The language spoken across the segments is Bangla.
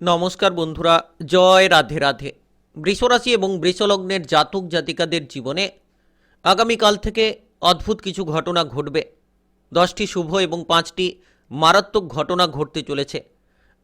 নমস্কার বন্ধুরা, জয় রাধে রাধে। বৃষরাশি এবং বৃষলগ্নের জাতক জাতিকাদের জীবনে আগামীকাল থেকে অদ্ভুত কিছু ঘটনা ঘটবে। দশটি শুভ এবং পাঁচটি মারাত্মক ঘটনা ঘটতে চলেছে।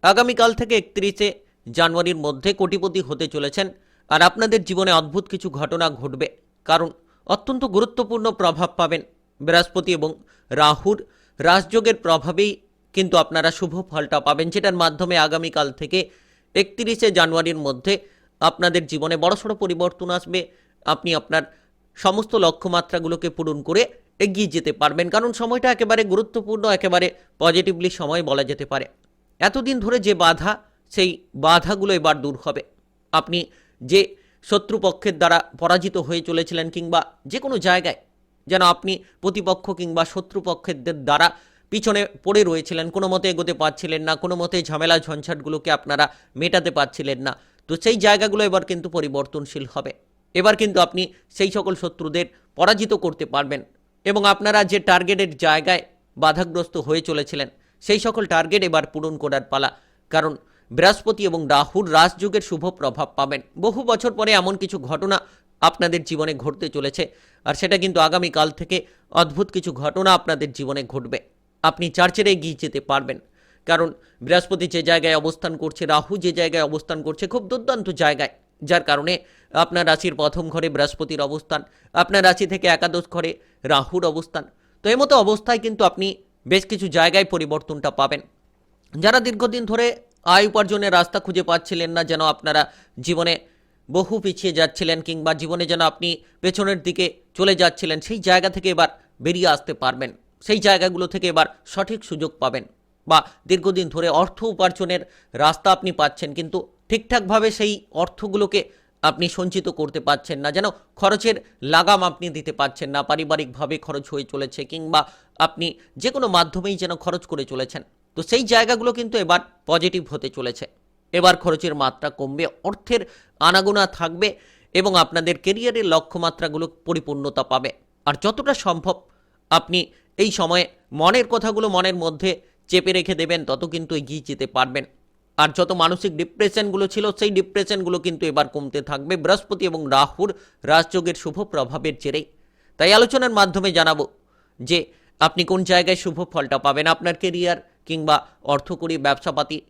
আগামীকাল থেকে একত্রিশে জানুয়ারির মধ্যে কোটিপতি হতে চলেছেন আর আপনাদের জীবনে অদ্ভুত কিছু ঘটনা ঘটবে, কারণ অত্যন্ত গুরুত্বপূর্ণ প্রভাব পাবেন বৃহস্পতি এবং রাহুর। রাজযোগের প্রভাবেই কিন্তু আপনারা শুভ ফলটা পাবেন। যেটার মাধ্যমে আগামীকাল থেকে একত্রিশে জানুয়ারির মধ্যে আপনাদের জীবনে বড়সড় পরিবর্তন আসবে। আপনি আপনার সমস্ত লক্ষ্যমাত্রাগুলোকে পূরণ করে এগিয়ে যেতে পারবেন। কারণ সময়টা একেবারে গুরুত্বপূর্ণ, একেবারে পজিটিভলি সময় বলা যেতে পারে। এতদিন ধরে যে বাধা, সেই বাধাগুলো এবার দূর হবে। আপনি যে শত্রুপক্ষের দ্বারা পরাজিত হয়ে চলেছিলেন কিংবা যে কোনো জায়গায় যেন আপনি প্রতিপক্ষ কিংবা শত্রুপক্ষের দ্বারা পিছনে পড়ে রয়েছিলেন, কোনো মতে এগোতে পারছিলেন না, কোনো মতে ঝামেলা ঝঞ্ঝাটগুলোকে আপনারা মেটাতে পারছিলেন না। তো সেই জায়গাগুলো এবার কিন্তু পরিবর্তনশীল হবে। এবার কিন্তু আপনি সেই সকল শত্রুদের পরাজিত করতে পারবেন এবং আপনারা যে টার্গেটের জায়গায় বাধাগ্রস্ত হয়ে চলেছিলেন, সেই সকল টার্গেট এবার পূরণ করার পালা। কারণ বৃহস্পতি এবং রাহুর রাজযোগের শুভ প্রভাব পাবেন। বহু বছর পরে এমন কিছু ঘটনা আপনাদের জীবনে ঘটতে চলেছে, আর সেটা কিন্তু আগামীকাল থেকে অদ্ভুত কিছু ঘটনা আপনাদের জীবনে ঘটবে। আপনি চার্চের এগিয়ে যেতে পারবেন। কারণ বৃহস্পতি যে জায়গায় অবস্থান করছে, রাহু যে জায়গায় অবস্থান করছে, খুব দুর্দান্ত জায়গায়। যার কারণে আপনার রাশির প্রথম ঘরে বৃহস্পতির অবস্থান, আপনার রাশি থেকে একাদশ ঘরে রাহুর অবস্থান। তো এই মতো অবস্থায় কিন্তু আপনি বেশ কিছু জায়গায় পরিবর্তনটা পাবেন। যারা দীর্ঘদিন ধরে আয় উপার্জনের রাস্তা খুঁজে পাচ্ছিলেন না, যেন আপনারা জীবনে বহু পিছিয়ে যাচ্ছিলেন কিংবা জীবনে যেন আপনি পেছনের দিকে চলে যাচ্ছিলেন, সেই জায়গা থেকে এবার বেরিয়ে আসতে পারবেন। সেই জায়গাগুলো থেকে এবার সঠিক সুযোগ পাবেন বা দীর্ঘদিন ধরে অর্থ উপার্জনের রাস্তা আপনি পাচ্ছেন, কিন্তু ঠিকঠাকভাবে সেই অর্থগুলোকে আপনি সঞ্চিত করতে পারছেন না, যেন খরচের লাগাম আপনি দিতে পারছেন না, পারিবারিকভাবে খরচ হয়ে চলেছে কিংবা আপনি যে কোনো মাধ্যমেই যেন খরচ করে চলেছেন। তো সেই জায়গাগুলো কিন্তু এবার পজিটিভ হতে চলেছে। এবার খরচের মাত্রা কমবে, অর্থের আনাগোনা থাকবে এবং আপনাদের কেরিয়ারের লক্ষ্যমাত্রাগুলো পরিপূর্ণতা পাবে। আর যতটা সম্ভব আপনি এই সময়ে মনের কথাগুলো মনের মধ্যে চেপে রেখে দেবেন, তত কিন্তু এগিয়ে যেতে পারবেন। আর যত মানসিক ডিপ্রেশনগুলো ছিল, সেই ডিপ্রেশনগুলো কিন্তু এবার কমতে থাকবে। বৃহস্পতি এবং রাহুর রাজযোগের শুভ প্রভাবের জেরেই। তাই আলোচনার মাধ্যমে জানাব যে, আপনি কোন জায়গায় শুভ ফলটা পাবেন? আপনার কেরিয়ার কিংবা অর্থকরী, ব্যবসাপাতি,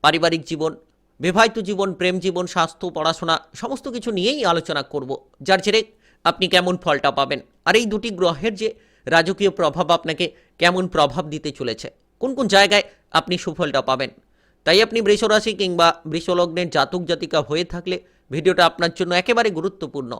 পারিবারিক জীবন, বিবাহিত জীবন, প্রেম জীবন, স্বাস্থ্য, পড়াশোনা, সমস্ত কিছু নিয়েই আলোচনা করব, যার জেরে আপনি কেমন ফলটা পাবেন। আর এই দুটি গ্রহের যে রাজকীয় প্রভাব আপনাকে কেমন প্রভাব দিতে চলেছে? কোন কোন জায়গায় আপনি সুফলটা পাবেন? তাই আপনি বৃষরাশি কিংবা বৃষলগ্নের জাতক জাতিকা হয়ে থাকলে ভিডিওটা আপনার জন্য একেবারে গুরুত্বপূর্ণ।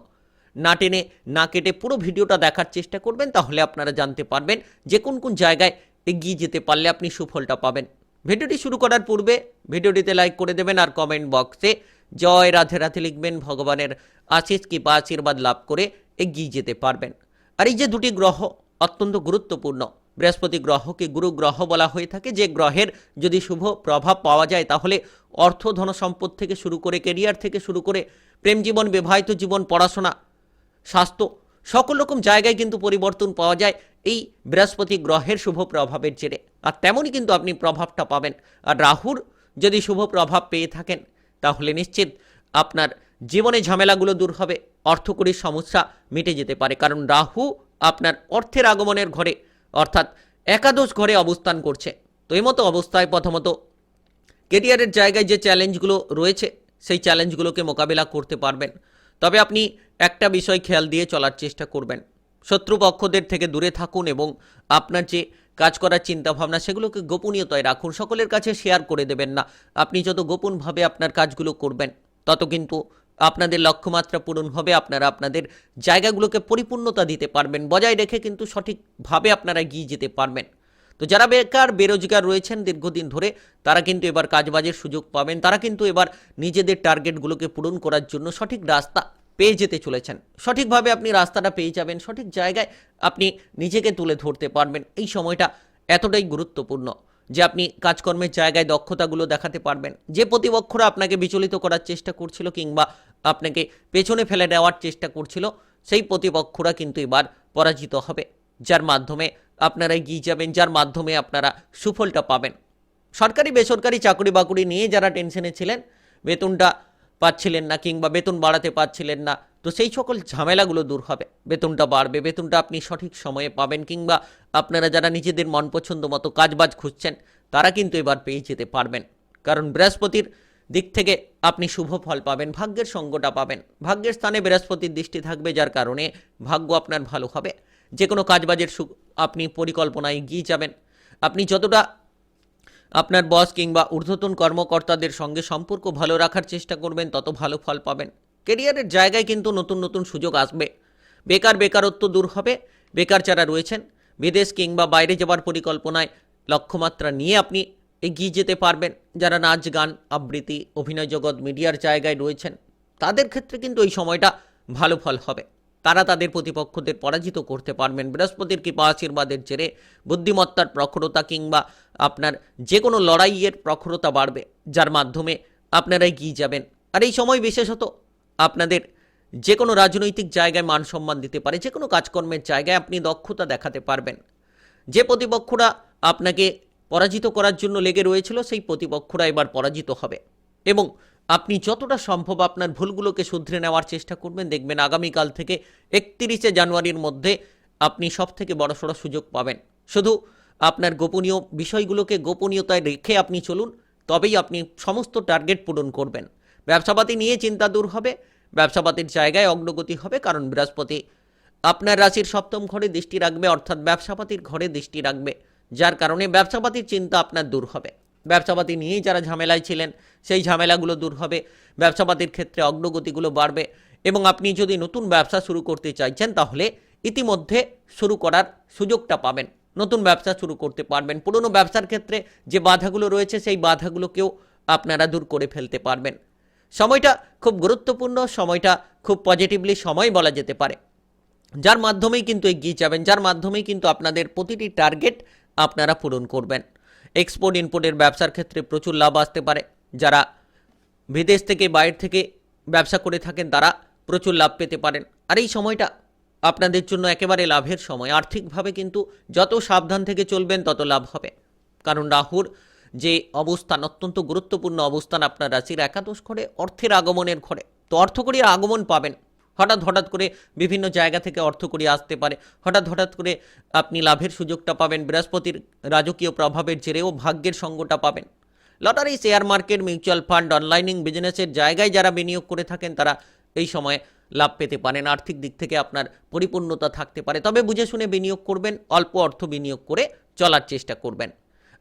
না টেনে, না কেটে পুরো ভিডিওটা দেখার চেষ্টা করবেন, তাহলে আপনারা জানতে পারবেন যে কোন কোন জায়গায় এগিয়ে যেতে পারলে আপনি সুফলটা পাবেন। ভিডিওটি শুরু করার পূর্বে ভিডিওটিতে লাইক করে দেবেন আর কমেন্ট বক্সে জয় রাধে রাধে লিখবেন, ভগবানের আশিস কৃপা, আশীর্বাদ লাভ করে এগিয়ে যেতে পারবেন। আর এই যে দুটি গ্রহ অত্যন্ত গুরুত্বপূর্ণ। বৃহস্পতি গ্রহকে গুরু গ্রহ বলা হয়ে থাকে। যে গ্রহের যদি শুভ প্রভাব পাওয়া যায়, তাহলে অর্থ ধন সম্পদ থেকে শুরু করে কেরিয়ার থেকে শুরু করে প্রেম জীবন, বিবাহিত জীবন, পড়াশোনা, স্বাস্থ্য, সকল রকম জায়গায় কিন্তু পরিবর্তন পাওয়া যায় এই বৃহস্পতি গ্রহের শুভ প্রভাবের জেরে। আর তেমনই কিন্তু আপনি প্রভাবটা পাবেন। আর রাহুর যদি শুভ প্রভাব পেয়ে থাকেন, তাহলে নিশ্চিত আপনার জীবনে ঝামেলাগুলো দূর হবে অর্থকরীর সমস্যা মিটে যেতে পারে। কারণ রাহু আপনার অর্থের আগমনের ঘরে, অর্থাৎ একাদশ ঘরে অবস্থান করছে। তো এই মতো অবস্থায় প্রথমত কেরিয়ারের জায়গায় যে চ্যালেঞ্জগুলো রয়েছে, সেই চ্যালেঞ্জগুলোকে মোকাবিলা করতে পারবেন। তবে আপনি একটা বিষয় খেয়াল দিয়ে চলার চেষ্টা করবেন। শত্রুপক্ষদের থেকে দূরে থাকুন এবং আপনার যে কাজ করার চিন্তাভাবনা, সেগুলোকে গোপনীয়তায় রাখুন। সকলের কাছে শেয়ার করে দেবেন না। আপনি যত গোপনভাবে আপনার কাজগুলো করবেন, তত কিন্তু আপনাদের লক্ষ্যমাত্রা পূরণ হবে, আপনারা আপনাদের জায়গাগুলোকে পরিপূর্ণতা দিতে পারবেন, বজায় রেখে কিন্তু সঠিকভাবে আপনারা এগিয়ে যেতে পারবেন। তো যারা বেকার, বেরোজগার রয়েছেন দীর্ঘদিন ধরে, তারা কিন্তু এবার কাজবাজের সুযোগ পাবেন, তারা কিন্তু এবার নিজেদের টার্গেটগুলোকে পূরণ করার জন্য সঠিক রাস্তা পেয়ে যেতে চলেছেন। সঠিকভাবে আপনি রাস্তাটা পেয়ে যাবেন, সঠিক জায়গায় আপনি নিজেকে তুলে ধরতে পারবেন, এই সময়টা এতটাই গুরুত্বপূর্ণ। যে আপনি কাজকর্মের জায়গায় দক্ষতাগুলো দেখাতে পারবেন। যে প্রতিপক্ষরা আপনাকে বিচলিত করার চেষ্টা করছিল কিংবা আপনাকে পেছনে ফেলে দেওয়ার চেষ্টা করছিল, সেই প্রতিপক্ষরা কিন্তু এবার পরাজিত হবে। যার মাধ্যমে আপনারা এগিয়ে যাবেন, যার মাধ্যমে আপনারা সুফলটা পাবেন। সরকারি, বেসরকারি চাকরি বাকরি নিয়ে যারা টেনশনে ছিলেন, বেতনটা পাচ্ছিলেন না কিংবা বেতন বাড়াতে পারছিলেন না তো সেই সকল ঝামেলাগুলো দূর হবে। বেতনটা বাড়বে, বেতনটা আপনি সঠিক সময়ে পাবেন কিংবা আপনারা যারা নিজেদের মন পছন্দ মতো কাজবাজ খুঁজছেন, তারা কিন্তু এবার পেয়ে যেতে পারবেন। কারণ বৃহস্পতির দিক থেকে আপনি শুভ ফল পাবেন, ভাগ্যের সঙ্গটা পাবেন। ভাগ্যের স্থানে বৃহস্পতির দৃষ্টি থাকবে, যার কারণে ভাগ্য আপনার ভালো হবে। যে কোনো কাজবাজের সু আপনি পরিকল্পনায় এগিয়ে যাবেন। আপনি যতটা আপনার বস কিংবা ঊর্ধ্বতন কর্মকর্তাদের সঙ্গে সম্পর্ক ভালো রাখার চেষ্টা করবেন, তত ভালো ফল পাবেন। কেরিয়ারের জায়গায় কিন্তু নতুন নতুন সুযোগ আসবে। বেকার বেকারত্ব দূর হবে। বেকার যারা রয়েছেন, বিদেশ কিংবা বাইরে যাবার পরিকল্পনায় লক্ষ্যমাত্রা নিয়ে আপনি এগিয়ে যেতে পারবেন। যারা নাচ, গান, আবৃত্তি, অভিনয় জগৎ, মিডিয়ার জায়গায় রয়েছেন, তাদের ক্ষেত্রে কিন্তু এই সময়টা ভালো ফল হবে। তারা তাদের প্রতিপক্ষদের পরাজিত করতে পারবেন। বৃহস্পতির কৃপা, আশীর্বাদের জেরে বুদ্ধিমত্তার প্রখরতা কিংবা আপনার যে কোনো লড়াইয়ের প্রখরতা বাড়বে, যার মাধ্যমে আপনারা এগিয়ে যাবেন। আর এই সময় বিশেষত আপনাদের যে কোনো রাজনৈতিক জায়গায় মান সম্মান দিতে পারে যে কোনো কাজকর্মের জায়গায় আপনি দক্ষতা দেখাতে পারবেন। যে প্রতিপক্ষরা আপনাকে পরাজিত করার জন্য লেগে রয়েছিল, সেই প্রতিপক্ষরা এবার পরাজিত হবে। এবং আপনি যতটা সম্ভব আপনার ভুলগুলোকে শুধরে নেওয়ার চেষ্টা করবেন। দেখবেন আগামীকাল থেকে একত্রিশে জানুয়ারির মধ্যে আপনি সব থেকে বড়সড় সুযোগ পাবেন। শুধু আপনার গোপনীয় বিষয়গুলোকে গোপনীয়তায় রেখে আপনি চলুন, তবেই আপনি সমস্ত টার্গেট পূরণ করবেন। ব্যবসাপাতি নিয়ে চিন্তা দূর হবে, ব্যবসাপাতির জায়গায় অগ্রগতি হবে, কারণ বৃহস্পতি আপনার রাশির সপ্তম ঘরে দৃষ্টি রাখবে, অর্থাৎ ব্যবসাপাতির ঘরে দৃষ্টি রাখবে, যার কারণে ব্যবসাপাতির চিন্তা আপনার দূর হবে। ব্যবসাপাতি নিয়েই যারা ঝামেলায় ছিলেন, সেই ঝামেলাগুলো দূর হবে, ব্যবসাপাতির ক্ষেত্রে অগ্রগতিগুলো বাড়বে এবং আপনি যদি নতুন ব্যবসা শুরু করতে চাইছেন, তাহলে ইতিমধ্যে শুরু করার সুযোগটা পাবেন। নতুন ব্যবসা শুরু করতে পারবেন। পুরনো ব্যবসার ক্ষেত্রে যে বাধাগুলো রয়েছে, সেই বাধাগুলোকেও আপনারা দূর করে ফেলতে পারবেন। সময়টা খুব গুরুত্বপূর্ণ, সময়টা খুব পজিটিভলি সময় বলা যেতে পারে। যার মাধ্যমেই কিন্তু এগিয়ে যাবেন, যার মাধ্যমেই কিন্তু আপনাদের প্রতিটি টার্গেট আপনারা পূরণ করবেন। এক্সপোর্ট ইম্পোর্টের ব্যবসার ক্ষেত্রে প্রচুর লাভ আসতে পারে। যারা বিদেশ থেকে, বাইরে থেকে ব্যবসা করে থাকেন, তারা প্রচুর লাভ পেতে পারেন। আর এই সময়টা আপনাদের জন্য একেবারে লাভের সময়। আর্থিকভাবে কিন্তু যত সাবধান থেকে চলবেন, তত লাভ হবে। কারণ রাহুর যে অবস্থান, অত্যন্ত গুরুত্বপূর্ণ অবস্থান আপনার রাশির একাদশ ঘরে, অর্থের আগমনের ঘরে। তো অর্থকরীর আগমন পাবেন। হঠাৎ হঠাৎ করে বিভিন্ন জায়গা থেকে অর্থকরী আসতে পারে। হঠাৎ হঠাৎ করে আপনি লাভের সুযোগটা পাবেন, বৃহস্পতির রাজকীয় প্রভাবের জেরেও ভাগ্যের সঙ্গটা পাবেন। Lottery, share market, mutual fund, অনলাইনিং বিজনেসের জায়গায় যারা বিনিয়োগ করে থাকেন, তারা এই সময়ে লাভ পেতে পারেন। আর্থিক দিক থেকে আপনার পরিপূর্ণতা থাকতে পারে। তবে বুঝে শুনে বিনিয়োগ করবেন, অল্প অর্থ বিনিয়োগ করে চলার চেষ্টা করবেন।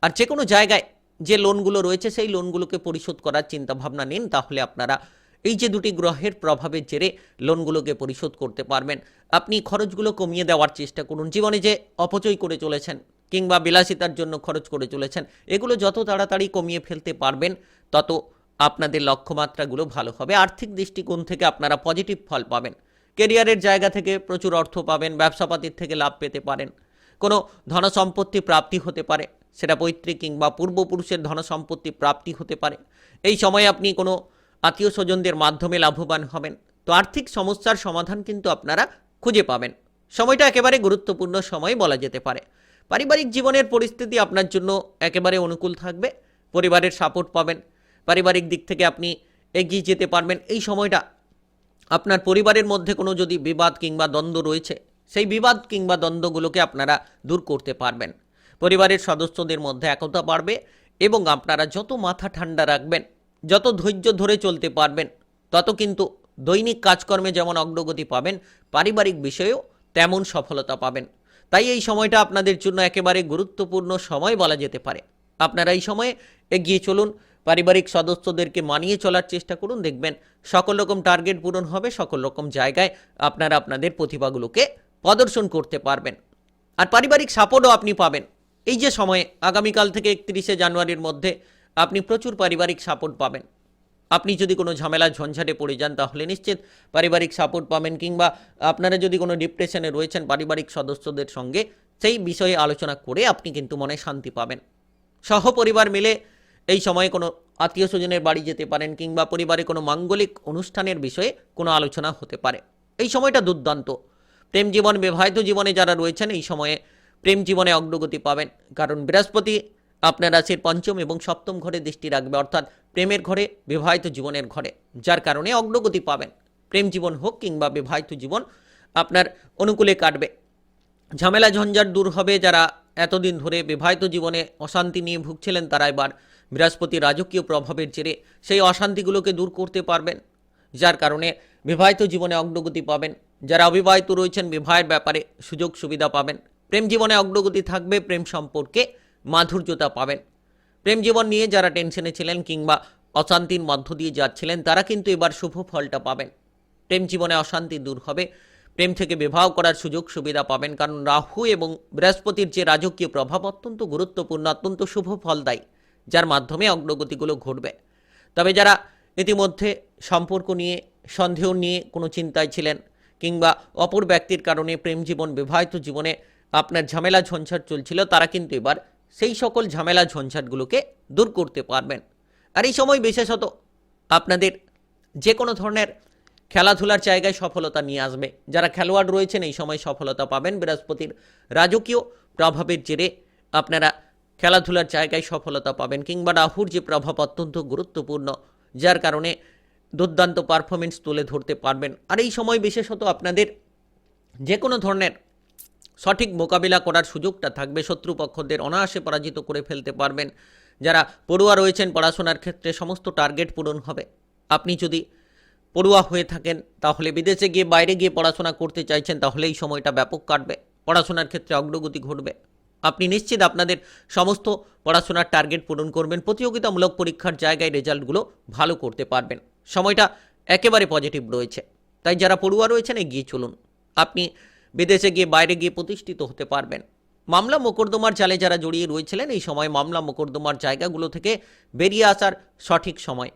আর যে কোনো জায়গায় যে লোনগুলো রয়েছে, সেই লোনগুলোকে পরিশোধ করার চিন্তা ভাবনা নিন, তাহলে আপনারা এই যে দুটি গ্রহের প্রভাবের জেরে লোনগুলোকে পরিশোধ করতে পারবেন। আপনি খরচগুলো কমিয়ে দেওয়ার চেষ্টা করুন, জীবনে যে অপচয় করে চলেছেন কিংবা বিলাসিতার জন্য খরচ করে চলেছেন, এগুলো যত তাড়াতাড়ি কমিয়ে ফেলতে পারবেন, তত আপনাদের লক্ষ্যমাত্রাগুলো ভালো হবে। আর্থিক দৃষ্টিকোণ থেকে আপনারা পজিটিভ ফল পাবেন। কেরিয়ারের জায়গা থেকে প্রচুর অর্থ পাবেন, ব্যবসাপাতির থেকে লাভ পেতে পারেন। কোনো ধনসম্পত্তি প্রাপ্তি হতে পারে। সেটা পৈতৃক কিংবা পূর্বপুরুষের ধনসম্পত্তি প্রাপ্তি হতে পারে। এই সময়ে আপনি কোনো আত্মীয় স্বজনদের মাধ্যমে লাভবান হবেন। তো আর্থিক সমস্যার সমাধান কিন্তু আপনারা খুঁজে পাবেন। সময়টা একেবারে গুরুত্বপূর্ণ সময় বলা যেতে পারে। পারিবারিক জীবনের পরিস্থিতি আপনার জন্য একেবারে অনুকূল থাকবে। পরিবারের সাপোর্ট পাবেন। পারিবারিক দিক থেকে আপনি এগিয়ে যেতে পারবেন। এই সময়টা আপনার পরিবারের মধ্যে কোনো যদি বিবাদ কিংবা দ্বন্দ্ব রয়েছে, সেই বিবাদ কিংবা দ্বন্দ্বগুলোকে আপনারা দূর করতে পারবেন। পরিবারের সদস্যদের মধ্যে একতা বাড়বে এবং আপনারা যত মাথা ঠান্ডা রাখবেন, যত ধৈর্য ধরে চলতে পারবেন, তত কিন্তু দৈনিক কাজকর্মে যেমন অগ্রগতি পাবেন, পারিবারিক বিষয়েও তেমন সফলতা পাবেন। তাই এই সময়টা আপনাদের জন্য একেবারে গুরুত্বপূর্ণ সময় বলা যেতে পারে। আপনারা এই সময়ে এগিয়ে চলুন, পারিবারিক সদস্যদেরকে মানিয়ে চলার চেষ্টা করুন, দেখবেন সকল রকম টার্গেট পূরণ হবে, সকল রকম জায়গায় আপনারা আপনাদের প্রতিভাগুলোকে প্রদর্শন করতে পারবেন। আর পারিবারিক সাপোর্টও আপনি পাবেন। এই যে সময়ে, আগামীকাল থেকে একত্রিশে জানুয়ারির মধ্যে আপনি প্রচুর পারিবারিক সাপোর্ট পাবেন। আপনি যদি কোনো ঝামেলা, ঝঞ্ঝাটে পড়ে যান, তাহলে নিশ্চিত পারিবারিক সাপোর্ট পাবেন কিংবা আপনারা যদি কোনো ডিপ্রেশনে রয়েছেন পারিবারিক সদস্যদের সঙ্গে, সেই বিষয়ে আলোচনা করে আপনি কিন্তু মনে শান্তি পাবেন। সহপরিবার মিলে এই সময়ে কোনো আত্মীয় স্বজনের বাড়ি যেতে পারেন কিংবা পরিবারে কোনো মাঙ্গলিক অনুষ্ঠানের বিষয়ে কোনো আলোচনা হতে পারে। এই সময়টা দুর্দান্ত। প্রেম জীবন, বিবাহিত জীবনে যারা রয়েছেন, এই সময়ে প্রেম জীবনে অগ্রগতি পাবেন। কারণ বৃহস্পতি আপনার রাশির পঞ্চম এবং সপ্তম ঘরে দৃষ্টি রাখবে, অর্থাৎ প্রেমের ঘরে, বিবাহিত জীবনের ঘরে, যার কারণে অগ্রগতি পাবেন। প্রেম জীবন হোক কিংবা বিবাহিত জীবন আপনার অনুকূলে কাটবে। ঝামেলা, ঝঞ্ঝাট দূর হবে। যারা এতদিন ধরে বিবাহিত জীবনে অশান্তি নিয়ে ভুগছিলেন, তারা এবার বৃহস্পতি রাজকীয় প্রভাবের জেরে সেই অশান্তিগুলোকে দূর করতে পারবেন, যার কারণে বিবাহিত জীবনে অগ্রগতি পাবেন। যারা অবিবাহিত রয়েছেন, বিবাহের ব্যাপারে সুযোগ সুবিধা পাবেন। প্রেম জীবনে অগ্রগতি থাকবে, প্রেম সম্পর্কে মাধুর্যতা পাবেন। প্রেম জীবন নিয়ে যারা টেনশনে ছিলেন কিংবা অশান্তির মধ্য দিয়ে যাচ্ছিলেন, তারা কিন্তু এবার শুভ ফলটা পাবেন। প্রেম জীবনে অশান্তি দূর হবে। প্রেম থেকে বিবাহ করার সুযোগ সুবিধা পাবেন, কারণ রাহু এবং বৃহস্পতির যে রাজকীয় প্রভাব অত্যন্ত গুরুত্বপূর্ণ, অত্যন্ত শুভ ফলদায়ী, যার মাধ্যমে অগ্রগতিগুলো ঘটবে। তবে যারা ইতিমধ্যে সম্পর্ক নিয়ে, সন্দেহ নিয়ে কোনো চিন্তায় ছিলেন কিংবা অপর ব্যক্তির কারণে প্রেম জীবন বিবাহিত জীবনে আপনার ঝামেলা ঝঞ্ঝাট চলছিল, তারা কিন্তু এবার সেই সকল ঝামেলা ঝঞ্ঝাটগুলোকে দূর করতে পারবেন। আর এই সময় বিশেষত আপনাদের যে কোনো ধরনের খেলাধুলার জায়গায় সফলতা নিয়ে আসবে। যারা খেলোয়াড় রয়েছেন, এই সময় সফলতা পাবেন। বৃহস্পতির রাজকীয় প্রভাবের জেরে আপনারা খেলাধুলার জায়গায় সফলতা পাবেন। কিংবা রাহুর যে প্রভাব অত্যন্ত গুরুত্বপূর্ণ, যার কারণে দুর্দান্ত পারফরমেন্স তুলে ধরতে পারবেন। আর এই সময় বিশেষত আপনাদের যে কোনো ধরনের সঠিক মোকাবিলা করার সুযোগটা থাকবে। শত্রুপক্ষদের অনায়াসে পরাজিত করে ফেলতে পারবেন। যারা পড়ুয়া রয়েছেন, পড়াশোনার ক্ষেত্রে সমস্ত টার্গেট পূরণ হবে। আপনি যদি পড়ুয়া হয়ে থাকেন, তাহলে বিদেশে গিয়ে বাইরে গিয়ে পড়াশোনা করতে চাইছেন তাহলে এই সময়টা ব্যাপক কাটবে। পড়াশোনার ক্ষেত্রে অগ্রগতি ঘটবে। আপনি নিশ্চিত আপনাদের সমস্ত পড়াশোনার টার্গেট পূরণ করবেন। প্রতিযোগিতামূলক পরীক্ষার জায়গায় রেজাল্টগুলো ভালো করতে পারবেন। সময়টা একেবারে পজিটিভ রয়েছে। তাই যারা পড়ুয়া রয়েছেন, এগিয়ে চলুন। আপনি বিদেশে গিয়ে বাইরে গিয়ে প্রতিষ্ঠিত হতে পারবেন। মামলা মোকদ্দমার জালে যারা জড়িয়ে রয়েছিলেন, এই সময় মামলা মোকদ্দমার জায়গাগুলো থেকে বেরিয়ে আসার সঠিক সময়।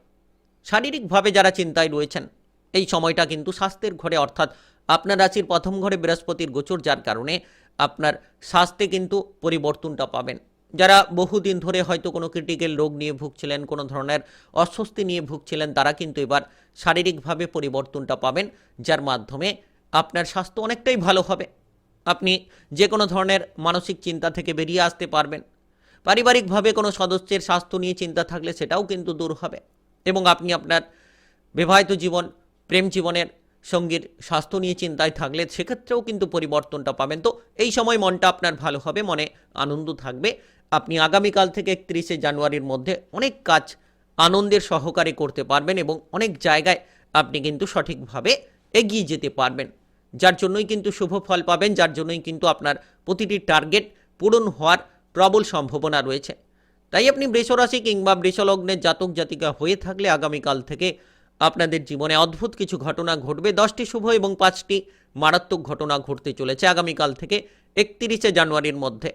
শারীরিকভাবে যারা চিন্তায় রয়েছেন, এই সময়টা কিন্তু স্বাস্থ্যের ঘরে, অর্থাৎ আপনার রাশির প্রথম ঘরে বৃহস্পতির গোচর, যার কারণে আপনার স্বাস্থ্যে কিন্তু পরিবর্তনটা পাবেন। যারা বহুদিন ধরে হয়তো কোনো ক্রিটিক্যাল রোগ নিয়ে ভুগছিলেন, কোনো ধরনের অস্বস্তি নিয়ে ভুগছিলেন, তারা কিন্তু এবার শারীরিকভাবে পরিবর্তনটা পাবেন, যার মাধ্যমে আপনার স্বাস্থ্য অনেকটাই ভালো হবে। আপনি যে কোনো ধরনের মানসিক চিন্তা থেকে বেরিয়ে আসতে পারবেন। পারিবারিকভাবে কোনো সদস্যের স্বাস্থ্য নিয়ে চিন্তা থাকলে সেটাও কিন্তু দূর হবে এবং আপনি আপনার বিবাহিত জীবন, প্রেম জীবনের সঙ্গীর স্বাস্থ্য নিয়ে চিন্তায় থাকলে সেক্ষেত্রেও কিন্তু পরিবর্তনটা পাবেন। তো এই সময় মনটা আপনার ভালো হবে, মনে আনন্দ থাকবে। আপনি আগামীকাল থেকে একত্রিশে জানুয়ারির মধ্যে অনেক কাজ আনন্দের সহকারে করতে পারবেন এবং অনেক জায়গায় আপনি কিন্তু সঠিকভাবে এগিয়ে যেতে পারবেন। যার জন্যই কিন্তু শুভ ফল পাবেন, যার জন্যই কিন্তু আপনার প্রতিটি টার্গেট পূরণ হওয়ার প্রবল সম্ভাবনা রয়েছে। তাই আপনি বৃষরাশি কিংবা বৃষলগ্নের জাতক জাতিকা হয়ে থাকলে আগামীকাল থেকে আপনাদের জীবনে অদ্ভুত কিছু ঘটনা ঘটবে। দশটি শুভ এবং পাঁচটি মারাত্মক ঘটনা ঘটতে চলেছে আগামীকাল থেকে একত্রিশে জানুয়ারির মধ্যে।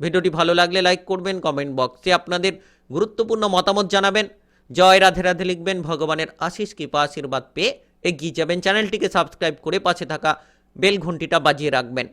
ভিডিওটি ভালো লাগলে লাইক করবেন, কমেন্ট বক্সে আপনাদের গুরুত্বপূর্ণ মতামত জানাবেন। জয় রাধে রাধে লিখবেন, ভগবানের আশিস কৃপা আশীর্বাদ পেয়ে এগিয়ে যাবেন। চ্যানেলটিকে সাবস্ক্রাইব করে পাশে থাকা বেল ঘন্টিটা বাজিয়ে রাখবেন।